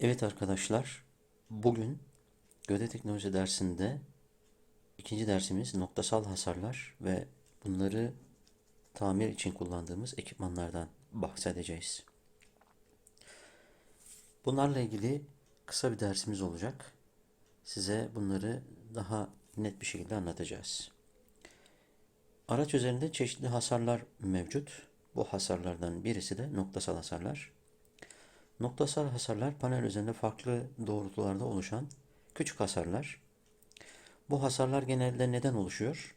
Evet arkadaşlar, bugün Göde Teknoloji dersinde ikinci dersimiz noktasal hasarlar ve bunları tamir için kullandığımız ekipmanlardan bahsedeceğiz. Bunlarla ilgili kısa bir dersimiz olacak. Size bunları daha net bir şekilde anlatacağız. Araç üzerinde çeşitli hasarlar mevcut. Bu hasarlardan birisi de noktasal hasarlar. Noktasal hasarlar panel üzerinde farklı doğrultularda oluşan küçük hasarlar. Bu hasarlar genelde neden oluşuyor?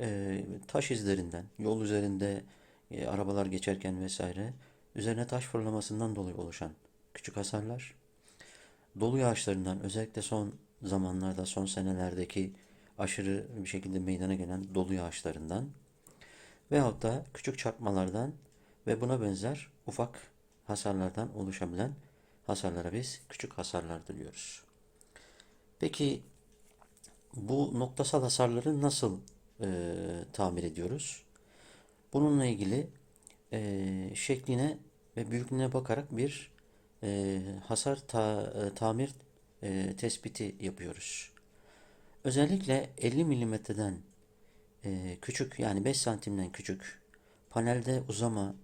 Ee, taş izlerinden, yol üzerinde e, arabalar geçerken vesaire üzerine taş fırlamasından dolayı oluşan küçük hasarlar. Dolu yağışlarından özellikle son zamanlarda, son senelerdeki aşırı bir şekilde meydana gelen dolu yağışlarından veyahut da küçük çarpmalardan ve buna benzer ufak hasarlardan oluşabilen hasarlara biz küçük hasarlar diyoruz. Peki bu noktasal hasarları nasıl e, tamir ediyoruz? Bununla ilgili e, şekline ve büyüklüğüne bakarak bir e, hasar ta, e, tamir e, tespiti yapıyoruz. Özellikle 50 milimetreden e, küçük yani 5 santimden küçük panelde uzama,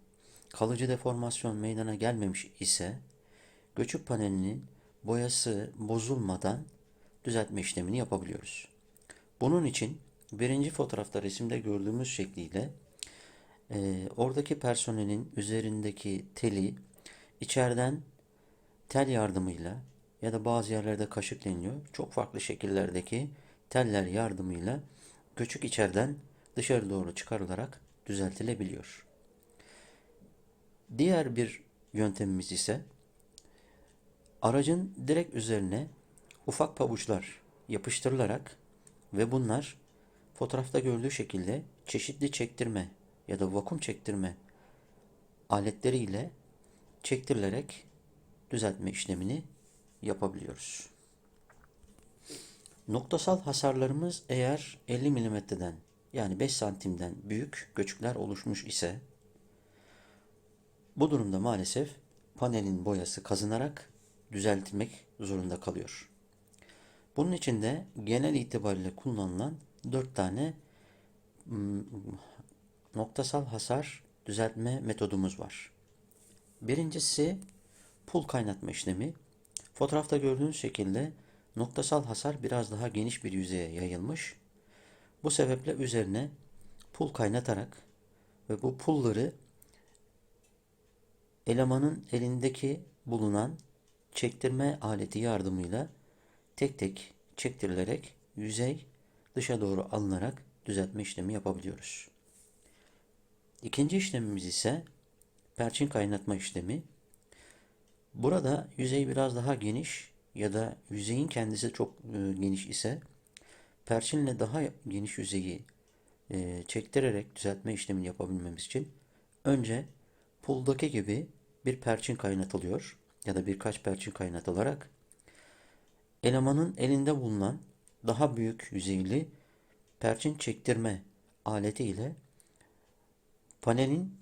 kalıcı deformasyon meydana gelmemiş ise göçük panelinin boyası bozulmadan düzeltme işlemini yapabiliyoruz. Bunun için birinci fotoğrafta resimde gördüğümüz şekliyle e, oradaki personelin üzerindeki teli içeriden tel yardımıyla ya da bazı yerlerde kaşık deniliyor. Çok farklı şekillerdeki teller yardımıyla göçük içeriden dışarı doğru çıkarılarak düzeltilebiliyor. Diğer bir yöntemimiz ise aracın direkt üzerine ufak pabuçlar yapıştırılarak ve bunlar fotoğrafta gördüğü şekilde çeşitli çektirme ya da vakum çektirme aletleriyle çektirilerek düzeltme işlemini yapabiliyoruz. Noktasal hasarlarımız eğer 50 milimetreden yani 5 santimden büyük göçükler oluşmuş ise bu durumda maalesef panelin boyası kazınarak düzeltilmek zorunda kalıyor. Bunun için de genel itibariyle kullanılan 4 tane noktasal hasar düzeltme metodumuz var. Birincisi pul kaynatma işlemi. Fotoğrafta gördüğünüz şekilde noktasal hasar biraz daha geniş bir yüzeye yayılmış. Bu sebeple üzerine pul kaynatarak ve bu pulları elemanın elindeki bulunan çektirme aleti yardımıyla tek tek çektirilerek yüzey dışa doğru alınarak düzeltme işlemi yapabiliyoruz. İkinci işlemimiz ise perçin kaynatma işlemi. Burada yüzey biraz daha geniş ya da yüzeyin kendisi çok e, geniş ise perçinle daha geniş yüzeyi e, çektirerek düzeltme işlemini yapabilmemiz için önce puldaki gibi bir perçin kaynatılıyor ya da birkaç perçin kaynatılarak elemanın elinde bulunan daha büyük yüzeyli perçin çektirme aleti ile panelin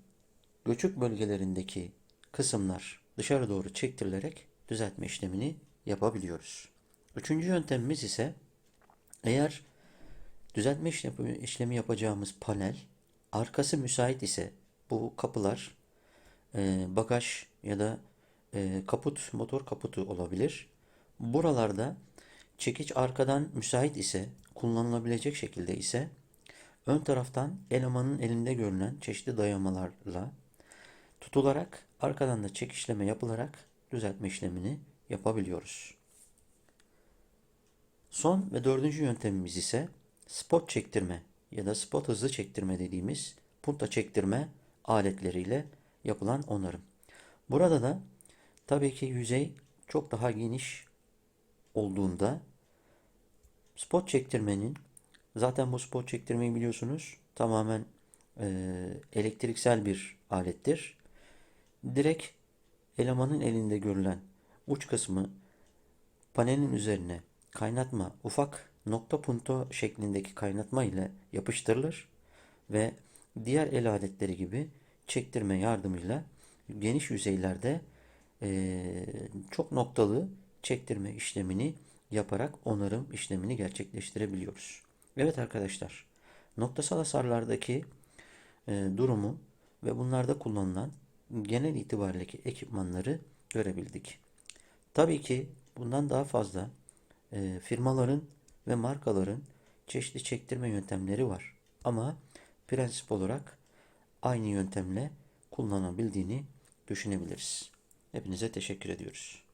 göçük bölgelerindeki kısımlar dışarı doğru çektirilerek düzeltme işlemini yapabiliyoruz. Üçüncü yöntemimiz ise eğer düzeltme işlemi yapacağımız panel arkası müsait ise bu kapılar e, bagaj ya da e, kaput, motor kaputu olabilir. Buralarda çekiç arkadan müsait ise, kullanılabilecek şekilde ise ön taraftan elemanın elinde görünen çeşitli dayamalarla tutularak arkadan da çekişleme yapılarak düzeltme işlemini yapabiliyoruz. Son ve dördüncü yöntemimiz ise spot çektirme ya da spot hızlı çektirme dediğimiz punta çektirme aletleriyle yapılan onarım. Burada da tabii ki yüzey çok daha geniş olduğunda spot çektirmenin zaten bu spot çektirmeyi biliyorsunuz tamamen e, elektriksel bir alettir. Direkt elemanın elinde görülen uç kısmı panelin üzerine kaynatma ufak nokta punto şeklindeki kaynatma ile yapıştırılır ve diğer el aletleri gibi çektirme yardımıyla geniş yüzeylerde e, çok noktalı çektirme işlemini yaparak onarım işlemini gerçekleştirebiliyoruz. Evet arkadaşlar, noktasal hasarlardaki e, durumu ve bunlarda kullanılan genel itibariyle ekipmanları görebildik. Tabii ki bundan daha fazla e, firmaların ve markaların çeşitli çektirme yöntemleri var. Ama prensip olarak aynı yöntemle kullanabildiğini düşünebiliriz. Hepinize teşekkür ediyoruz.